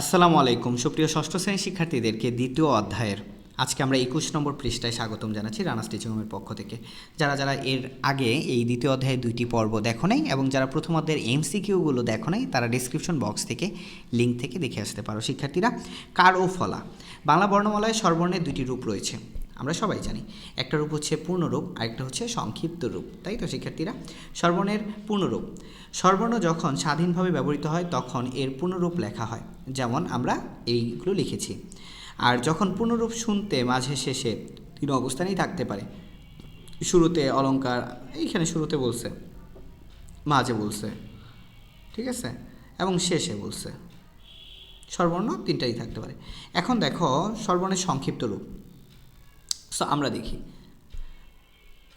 আসসালামু আলাইকুম। সুপ্রিয় ষষ্ঠ শ্রেণির শিক্ষার্থীদেরকে দ্বিতীয় অধ্যায়ের আজকে আমরা একুশ নম্বর পৃষ্ঠায় স্বাগতম জানাচ্ছি রানা স্টিচিং হোমের পক্ষ থেকে। যারা যারা এর আগে এই দ্বিতীয় অধ্যায়ে দুইটি পর্ব দেখো নাই এবং যারা প্রথম অধ্যায়ের এমসিকিউগুলো দেখো নাই, তারা ডিসক্রিপশন বক্স থেকে লিঙ্ক থেকে দেখে আসতে পারো। শিক্ষার্থীরা, কার ও ফলা। বাংলা বর্ণমালায় স্বরবর্ণের দুটি রূপ রয়েছে। আমরা সবাই জানি। একটা রূপ হচ্ছে পূর্ণরূপ, আরেকটা হচ্ছে সংক্ষিপ্ত রূপ। তাই তো, শিক্ষার্থীরা? স্বরবর্ণের পূর্ণরূপ। সর্বর্ণ যখন স্বাধীনভাবে ব্যবহৃত হয়, তখন এর পূর্ণরূপ লেখা হয়। যেমন আমরা এইগুলো লিখেছি। আর যখন পূর্ণরূপ শুনতে মাঝে শেষে তিন অবস্থানেই থাকতে পারে। শুরুতে অলঙ্কার, এইখানে শুরুতে বলছে, মাঝে বলছে, ঠিক আছে? এবং শেষে বলছে। সর্বর্ণ তিনটাই থাকতে পারে। এখন দেখো স্বরবর্ণের সংক্ষিপ্ত রূপ। সো আমরা দেখি।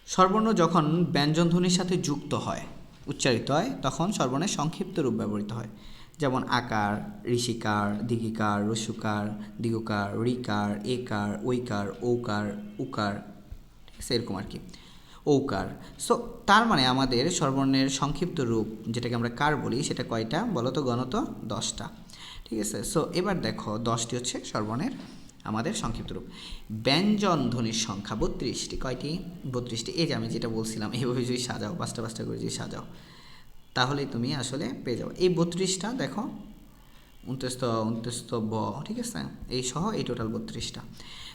স্বরবর্ণ যখন ব্যঞ্জনধ্বনির সাথে যুক্ত হয়, উচ্চারিত হয়, তখন স্বরবর্ণের সংক্ষিপ্ত রূপ ব্যবহৃত হয়। যেমন আকার, ঋষিকার দিগিকার রস্যুকার দিগকার রিকার একার, ঐকার, ঔকার, উকার ঠিক আছে এরকম আর কি, ঔকার। সো তার মানে আমাদের স্বরবর্ণের সংক্ষিপ্ত রূপ, যেটাকে আমরা কার বলি, সেটা কয়টা? বলো তো গণত দশটা। ঠিক আছে? সো এবার দেখো, দশটি হচ্ছে স্বরবর্ণের আমাদের সংক্ষিপ্ত রূপ। ব্যঞ্জন ধ্বনির সংখ্যা বত্রিশটি। কয়টি? বত্রিশটি। এই যে আমি যেটা বলছিলাম, এইভাবে যদি সাজাও, পাঁচটা পাঁচটা করে যদি সাজাও, তাহলে তুমি আসলে পেয়ে যাও এই বত্রিশটা দেখো উনত্রিশত উনত্রিশত ব, ঠিক আছে? এই সহ এই টোটাল বত্রিশটা।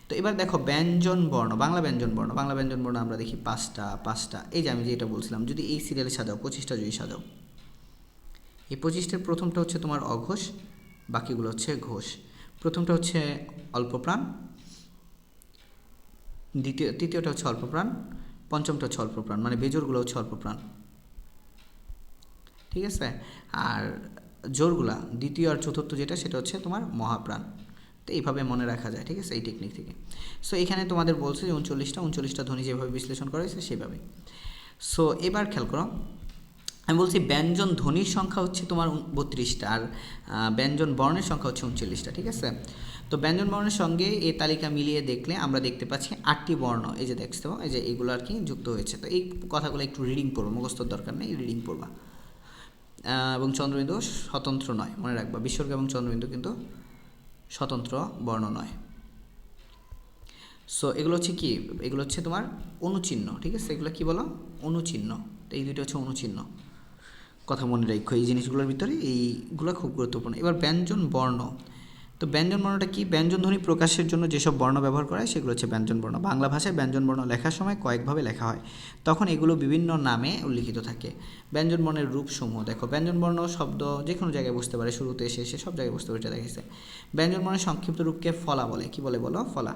তো এবার দেখো ব্যঞ্জন বর্ণ, বাংলা ব্যঞ্জন বর্ণ। বাংলা ব্যঞ্জন বর্ণ আমরা দেখি পাঁচটা পাঁচটা। এই যে আমি যেটা বলছিলাম, যদি এই সিরিয়ালে সাজাও, পঁচিশটা যদি সাজাও। এই পঁচিশটার প্রথমটা হচ্ছে তোমার অঘোষ, বাকিগুলো হচ্ছে ঘোষ। প্রথমটা হচ্ছে অল্পপ্রাণ, দ্বিতীয়, তৃতীয়টা হচ্ছে অল্পপ্রাণ, পঞ্চমটা হচ্ছে অল্পপ্রাণ মানে বেজোরগুলো হচ্ছে অল্পপ্রাণ। ঠিক আছে? আর জোরগুলা দ্বিতীয় আর চতুর্থ যেটা, সেটা হচ্ছে তোমার মহাপ্রাণ। তো এইভাবে মনে রাখা যায়, ঠিক আছে? এই টেকনিক থেকে। সো এখানে তোমাদের বলছে যে উনচল্লিশটা উনচল্লিশটা ধ্বনি যেভাবে বিশ্লেষণ করা হয়েছে সেভাবে সো এবার খেয়াল করো আমি বলছি ব্যঞ্জন ধ্বনির সংখ্যা হচ্ছে তোমার বত্রিশটা আর ব্যঞ্জন বর্ণের সংখ্যা হচ্ছে উনচল্লিশটা, ঠিক আছে? তো ব্যঞ্জন বর্ণের সঙ্গে এই তালিকা মিলিয়ে দেখলে আমরা দেখতে পাচ্ছি আটটি বর্ণ, এই যে দেখছ, এই যে এগুলো আর কি যুক্ত হয়েছে। তো এই কথাগুলো একটু রিডিং পড়ব মুখস্থর দরকার নেই রিডিং পড়বা। এবং চন্দ্রবিন্দু স্বতন্ত্র নয়, মনে রাখবা, বিসর্গ এবং চন্দ্রবিন্দু কিন্তু স্বতন্ত্র বর্ণ নয়। সো এগুলো হচ্ছে কি? এগুলো হচ্ছে তোমার অনুচিহ্ন, ঠিক আছে? এগুলো কি বলো? অনুচিহ্ন। তো এই দুটো হচ্ছে অনুচিহ্ন। কথা মনে রাখো, এই জিনিসগুলোর ভিতরে এইগুলো খুব গুরুত্বপূর্ণ। এবার ব্যঞ্জন বর্ণ। তো ব্যঞ্জন বর্ণটা কি? ব্যঞ্জন ধ্বনি প্রকাশের জন্য যেসব বর্ণ ব্যবহার করা হয়, সেগুলো হচ্ছে ব্যঞ্জন বর্ণ। বাংলা ভাষায় ব্যঞ্জন বর্ণ লেখার সময় কয়েকভাবে লেখা হয়। তখন এগুলো বিভিন্ন নামে উল্লিখিত থাকে। ব্যঞ্জন বর্ণের রূপসমূহ, দেখো, ব্যঞ্জন বর্ণ শব্দ যে কোনো জায়গায় বসতে পারে, শুরুতে, শেষে, সব জায়গায় বসতে পারে, এটা দেখেছে ব্যঞ্জন বর্ণের সংক্ষিপ্ত রূপকে ফলা বলে। কি বলে বলো? ফলা।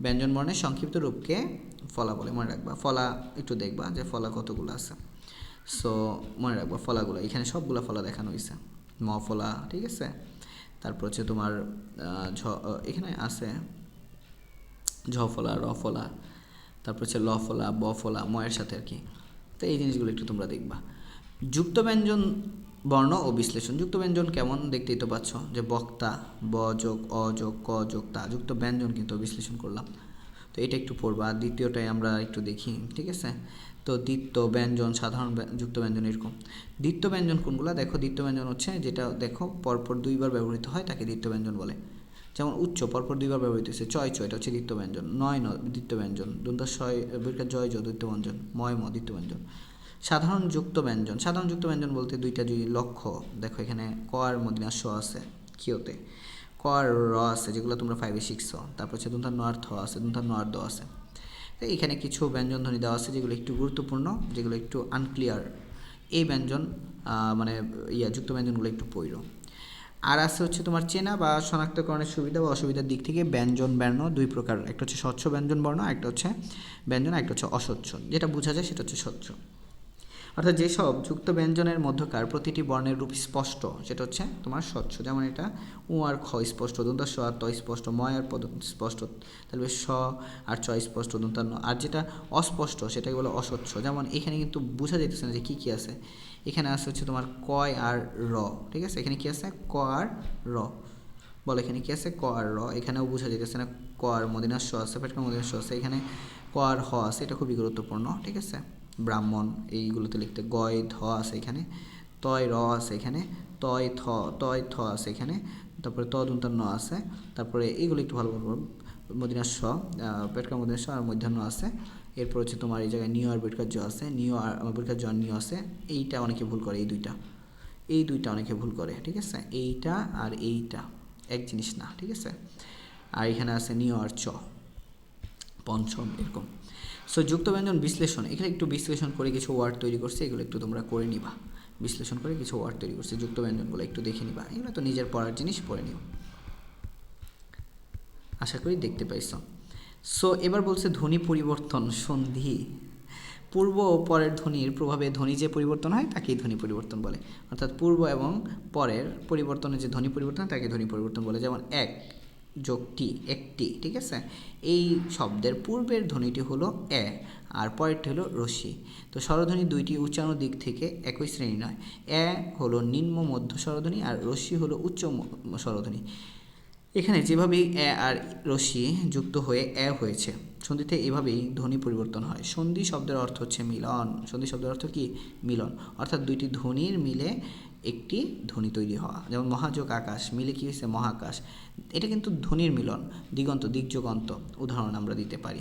ব্যঞ্জন বর্ণের সংক্ষিপ্ত রূপকে ফলা বলে, মনে রাখবা। ফলা একটু দেখবা যে ফলা কতগুলো আছে। সো মনে রাখব ফলাগুলো, এখানে সবগুলো ফলা দেখানো হয়েছে ম ফলা ঠিক আছে? তারপর হচ্ছে তোমার ঝ এখানে আছে ঝ ফলা র ফলা তারপর হচ্ছে ল ফলা ব ফলা ময়ের সাথে আর কি। তো এই জিনিসগুলো একটু তোমরা দেখবা। যুক্ত ব্যঞ্জন বর্ণ ও বিশ্লেষণ। যুক্ত ব্যঞ্জন কেমন দেখতেই তো পাচ্ছ? যে বক্তা, ব যোগ, অ যোগ, ক যোগ, তা। যুক্ত ব্যঞ্জন কিন্তু বিশ্লেষণ করলাম। তো এটা একটু পড়বা দ্বিতীয়টাই আমরা একটু দেখি, ঠিক আছে? তো দ্বিত্ব ব্যঞ্জন, সাধারণ যুক্ত ব্যঞ্জন এরকম। দ্বিত্ব ব্যঞ্জন কোনগুলো? দেখো দ্বিত্ব ব্যঞ্জন হচ্ছে যেটা দেখো পরপর দুইবার ব্যবহৃত হয় তাকে দ্বিত্ব ব্যঞ্জন বলে। যেমন উচ্চ পরপর দুইবার ব্যবহৃত হচ্ছে চয় চয়, এটা হচ্ছে দ্বিত্ব ব্যঞ্জন। নয় ন দ্বিত্ব ব্যঞ্জন। দন্তা ছয় জয় জ দ্বিত্ব ব্যঞ্জন। ময়, ম, দ্বিত্ব ব্যঞ্জন। সাধারণ যুক্ত ব্যঞ্জন। সাধারণ যুক্ত ব্যঞ্জন বলতে দুইটা যদি লক্ষ্য, দেখো এখানে ক আর মদিনা স আছে কিওতে ক আর র আছে, যেগুলো তোমরা ফাইভে শিখছো। তারপর হচ্ছে দুন্তার ন থ আছে দুন্তার ন দ আছে। তো এখানে কিছু ব্যঞ্জন ধ্বনি দেওয়া আছে যেগুলো একটু গুরুত্বপূর্ণ, যেগুলো একটু আনক্লিয়ার এই ব্যঞ্জন মানে ইয়া, যুক্ত ব্যঞ্জনগুলো একটু পৈর। আর আছে হচ্ছে তোমার চেনা বা শনাক্তকরণের সুবিধা বা অসুবিধার দিক থেকে ব্যঞ্জন বর্ণ দুই প্রকার। একটা হচ্ছে স্বচ্ছ ব্যঞ্জন বর্ণ একটা হচ্ছে ব্যঞ্জন একটা হচ্ছে অস্বচ্ছ। যেটা বোঝা যায় সেটা হচ্ছে স্বচ্ছ। অর্থাৎ যেসব যুক্ত ব্যঞ্জনের মধ্যকার প্রতিটি বর্ণের রূপ স্পষ্ট, সেটা হচ্ছে তোমার স্বচ্ছ। যেমন এটা, উ আর খ স্পষ্ট দন্ত স আর ত স্পষ্ট ময় আর পদ স্পষ্ট, তাহলে স আর চ স্পষ্ট দন্ত আর যেটা অস্পষ্ট, সেটাকে বলে অস্বচ্ছ। যেমন এখানে কিন্তু বোঝা যাইতেছে না যে কী কী আছে। এখানে আছে হচ্ছে তোমার কয় আর র, ঠিক আছে? এখানে কী আছে? ক আর র। বলো, এখানে কী আছে? ক আর র। এখানেও বোঝা যেতেছে না ক আর মদিনার স আছে পেটকা মদিনার স আছে। এখানে ক আর হ আছে, এটা খুবই গুরুত্বপূর্ণ, ঠিক আছে? ব্রাহ্মণ, এইগুলোতে লিখতে গয়, ধ আছে এখানে, তয়, র আছে এখানে, তয়, থ তয়, থ আছে এখানে, তারপরে তদন্তান্ন আছে, তারপরে এইগুলো একটু ভালো বলব মদিনার স পেটকা মদিনা স আর মধ্যাহ্ন আছে। এরপর হচ্ছে তোমার এই জায়গায় নিউ আর বেটকার জ আছে নিউ আর বেটকার জ নিউ আছে, এইটা অনেকে ভুল করে, এই দুইটা। এই দুইটা অনেকে ভুল করে, ঠিক আছে? এইটা আর এইটা, এক জিনিস না, ঠিক আছে? আর এখানে আছে নিউ আর চ, পঞ্চম, এরকম। সো যুক্ত ব্যঞ্জন বিশ্লেষণ, এখানে একটু বিশ্লেষণ করে কিছু ওয়ার্ড তৈরি করছে, এগুলো একটু তোমরা করে নিবা। বিশ্লেষণ করে কিছু ওয়ার্ড তৈরি করছে যুক্ত ব্যঞ্জনগুলো একটু দেখে নিবা। এগুলো তো নিজের পড়ার জিনিস, পড়ে নিও। আশা করি দেখতে পাইছ। সো এবার বলছে ধ্বনি পরিবর্তন সন্ধি। পূর্ব ও পরের ধ্বনির প্রভাবে ধ্বনি যে পরিবর্তন হয়, তাকেই ধ্বনি পরিবর্তন বলে। অর্থাৎ পূর্ব এবং পরের পরিবর্তনে যে ধ্বনি পরিবর্তন তাকে ধ্বনি পরিবর্তন বলে। যেমন এক যোগটি একটি, ঠিক আছে? এই শব্দের পূর্বের ধ্বনিটি হলো এ, আর পরেরটি হলো রশ্মি তো স্বরধ্বনি দুইটি উচ্চারণ দিক থেকে একই শ্রেণি নয়। এ হলো নিম্ন মধ্য স্বরধ্বনি আর রশ্মি হলো উচ্চ স্বরধ্বনি। এখানে যেভাবেই এ আর রশ্মি যুক্ত হয়ে এ হয়েছে, সন্ধিতে এভাবেই ধ্বনি পরিবর্তন হয়। সন্ধি শব্দের অর্থ হচ্ছে মিলন। সন্ধি শব্দের অর্থ কি? মিলন। অর্থাৎ দুইটি ধ্বনির মিলে একটি ধ্বনি তৈরি হওয়া। যেমন মহাযোগ আকাশ মিলে কি হয়েছে মহাকাশ। এটা কিন্তু ধ্বনির মিলন, দিগন্ত দিগযোগন্ত উদাহরণ আমরা দিতে পারি।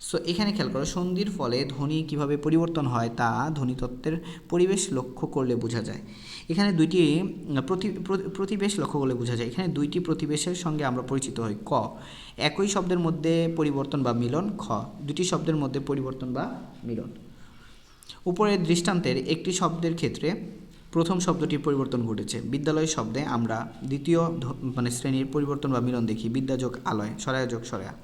সো এখানে খেয়াল করো, সন্ধির ফলে ধ্বনি কীভাবে পরিবর্তন হয় তা ধ্বনিতত্ত্বের পরিবেশ লক্ষ্য করলে বোঝা যায়। এখানে দুইটি প্রতি প্রতি- প্রতিবেশ লক্ষ্য করলে বোঝা যায়। এখানে দুইটি প্রতিবেশের সঙ্গে আমরা পরিচিত হই, ক। একই শব্দের মধ্যে পরিবর্তন বা মিলন, খ। দুটি শব্দের মধ্যে পরিবর্তন বা মিলন। উপরের দৃষ্টান্তের একটি শব্দের ক্ষেত্রে প্রথম শব্দটির পরিবর্তন ঘটেছে। বিদ্যালয় শব্দে আমরা দ্বিতীয় মানে শ্রেণির পরিবর্তন বা মিলন দেখি। বিদ্যাযোগ আলয়, সরায়োযোগ সরায়া।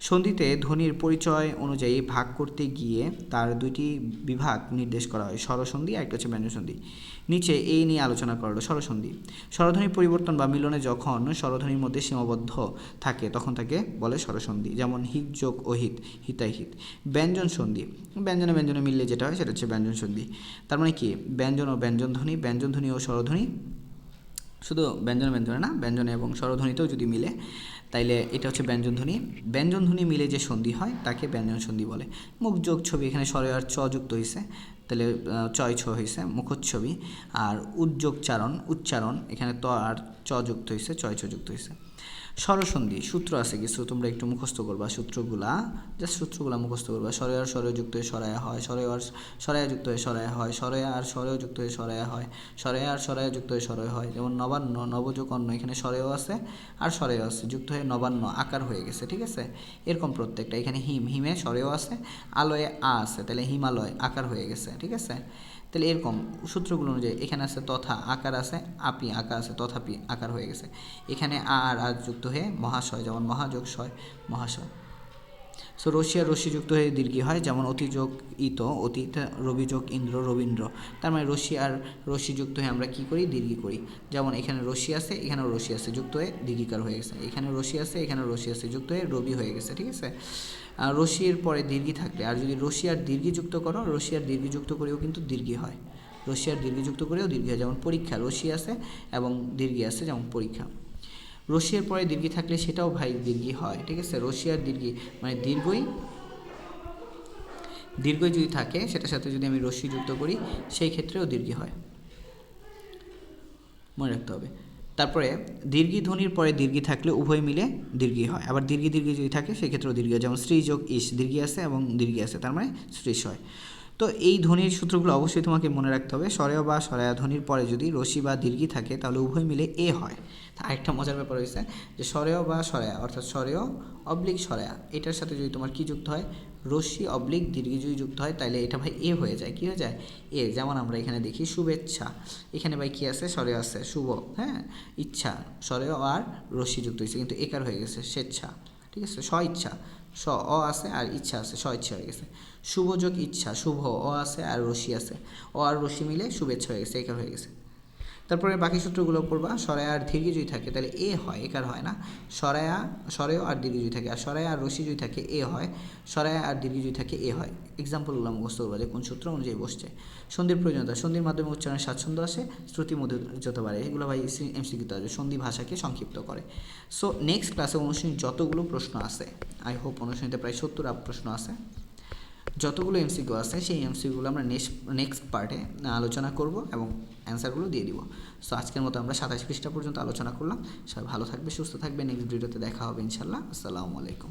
সন্ধিতে ধ্বনির পরিচয় অনুযায়ী ভাগ করতে গিয়ে তার দুইটি বিভাগ নির্দেশ করা হয়, স্বরসন্ধি আর একটা হচ্ছে ব্যঞ্জনসন্ধি। নিচে এই নিয়ে আলোচনা করা হলো, স্বরসন্ধি। স্বরধ্বনির পরিবর্তন বা মিলনে যখন স্বরধ্বনির মধ্যে সীমাবদ্ধ থাকে, তখন তাকে বলে স্বরসন্ধি, যেমন হিত, যোগ ও হিত হিতাই হিত। ব্যঞ্জন সন্ধি ব্যঞ্জনে ব্যঞ্জনে মিললে যেটা হয় সেটা হচ্ছে ব্যঞ্জন সন্ধি তার মানে কি? ব্যঞ্জন ও ব্যঞ্জনধ্বনি ব্যঞ্জনধ্বনি ও স্বরধ্বনি শুধু ব্যঞ্জন ব্যঞ্জনে না, ব্যঞ্জনে এবং স্বরধ্বনিতেও যদি মিলে, তাইলে এটা হচ্ছে ব্যঞ্জনধ্বনি ব্যঞ্জনধ্বনি মিলে যে সন্ধি হয়, তাকে ব্যঞ্জন সন্ধি বলে। মুখ যোগ ছবি, এখানে স্বরে আর চ যুক্ত হয়েছে তাহলে চয় ছ হয়েছে মুখোচ্ছবি। আর উদ্যোগচারণ উচ্চারণ এখানে ত আর চ যুক্ত হয়েছে চয় ছ যুক্ত হয়েছে স্বরসন্ধি, সূত্র আছে কিছু তোমরা একটু মুখস্থ করবা, সূত্রগুলা। জাস্ট সূত্রগুলা মুখস্থ করবা। স্বরে আর স্বরে যুক্ত হয়ে সরায়া হয়। স্বরে আর সরায়া যুক্ত হয়ে সরায়া হয়। স্বরে আর স্বরেও যুক্ত হয়ে সরায়া হয়। স্বরে আর সরায়া যুক্ত হয়ে সরয় হয়। যেমন নবান্ন নবযোগ অন্য এখানে স্বরেও আছে আর স্বরেও আছে। যুক্ত হয়ে নবান্ন আকার হয়ে গেছে, ঠিক আছে? এরকম প্রত্যেকটা। এখানে হিম, হিমে স্বরেও আছে। আলয়ে আ আছে, তাহলে হিমালয় আকার হয়ে গেছে, ঠিক আছে? তাহলে এরকম সূত্রগুলো অনুযায়ী এখানে আছে তথা আকার আছে, আপি আকার আছে, তথাপি আকার হয়ে গেছে। এখানে আর আ যুক্ত হয়ে মহাশয়, যেমন মহাযোগ শয় মহাশয় সো রশিয়া রশি যুক্ত হয়ে দীর্ঘি হয়? যেমন অতিযোগ ইত, অতীত, রবিযোগ ইন্দ্র, রবীন্দ্র। তার মানে রশি আর রশি যুক্ত হয়ে আমরা কি করি? দীর্ঘি করি। যেমন এখানে রশি আছে, এখানেও রশি আছে, যুক্ত হয়ে দীর্ঘিকার হয়ে গেছে। এখানে রশি আছে এখানে রশি আছে, যুক্ত হয়ে রবি হয়ে গেছে, ঠিক আছে? আর রশির পরে দীর্ঘি থাকলে। আর যদি রশি আর দীর্ঘি যুক্ত করো রশি আর দীর্ঘি যুক্ত করেও কিন্তু দীর্ঘি হয়। রশি আর দীর্ঘি যুক্ত করেও দীর্ঘি হয়। যেমন পরীক্ষা, রশি আছে এবং দীর্ঘি আছে, যেমন পরীক্ষা। রশিয়ার পরে দীর্ঘি থাকলে সেটাও ভাই দীর্ঘি হয়, ঠিক আছে? রশিয়ার দীর্ঘি মানে দীর্ঘই দীর্ঘই যদি থাকে, সেটার সাথে যদি আমি রশ্মি যুক্ত করি, সেই ক্ষেত্রেও দীর্ঘি হয়। মনে রাখতে হবে। তারপরে দীর্ঘি ধ্বনির পরে দীর্ঘি থাকলে উভয় মিলে দীর্ঘি হয়। আবার দীর্ঘি দীর্ঘি যদি থাকে, সেক্ষেত্রেও দীর্ঘি হয়। যেমন স্ত্রী যোগ ইস, দীর্ঘি আছে এবং দীর্ঘি আছে, তার মানে শ্রীষ হয়। তো এই ধ্বনির সূত্রগুলো অবশ্যই তোমাকে মনে রাখতে হবে। স্বরেয় বা স্বরায়া ধ্বনির পরে যদি রশি বা দীর্ঘি থাকে, তাহলে উভয় মিলে এ হয়। আরেকটা মজার ব্যাপার হয়েছে যে স্বরেয় বা স্বরায়া, অর্থাৎ স্বরেয় অবলিক স্বরায়া, এটার সাথে যদি তোমার কি যুক্ত হয় রশ্মি অবলিক দীর্ঘি যদি যুক্ত হয় তাহলে এটা ভাই এ হয়ে যায়। কি হয়ে যায়? এ, যেমন আমরা এখানে দেখি শুভেচ্ছা। এখানে ভাই কি আছে? স্বরে আছে শুভ হ্যাঁ? ইচ্ছা। স্বরে আর রশ্মি যুক্ত হয়েছে কিন্তু একার হয়ে গেছে স্বেচ্ছা। ঠিক আছে? স্ব ইচ্ছা। স অ আছে আর ইচ্ছা আছে, স্ব ইচ্ছা হয়ে গেছে। শুভযোগ ইচ্ছা, শুভ, অ আছে আর রশ্মি আছে। অ আর রশ্মি মিলে শুভেচ্ছা হয়ে গেছে, একার হয়ে গেছে। তারপরে বাকি সূত্রগুলো পড়বা, সরায়া আর দীর্ঘি যদি থাকে, তাহলে এ হয় একার হয় না? সরায়া, সরেও আর দীর্ঘি যদি থাকে, আর সরায়া আর রশি যদি থাকে, এ হয়। সরায়া আর দীর্ঘি যদি থাকে, এ হয়। এক্সাম্পলগুলো মুখস্থ করবা যে কোন সূত্র অনুযায়ী বসছে। সন্ধির প্রয়োজনীয়তা, সন্ধির মাধ্যমে উচ্চারণের স্বাচ্ছন্দ্য আসে, শ্রুতি মধুরতা বাড়ে, এগুলো ভাই এমসিকিউতে আছে সন্ধি ভাষাকে সংক্ষিপ্ত করে। সো নেক্সট ক্লাসে অনুশীলনী যতগুলো প্রশ্ন আছে আই হোপ অনুশীলনীতে প্রায় সত্তর প্রশ্ন আছে। যতগুলো এমসিকিউ আছে, সেই এমসিকিউগুলো আমরা নেক্সট নেক্সট পার্টে আলোচনা করব এবং অ্যান্সারগুলো দিয়ে দিব। সো আজকের মতো আমরা সাতাশ পৃষ্ঠা পর্যন্ত আলোচনা করলাম। সবাই ভালো থাকবে, সুস্থ থাকবে। নেক্সট ভিডিওতে দেখা হবে ইনশাল্লাহ আসসালামু আলাইকুম।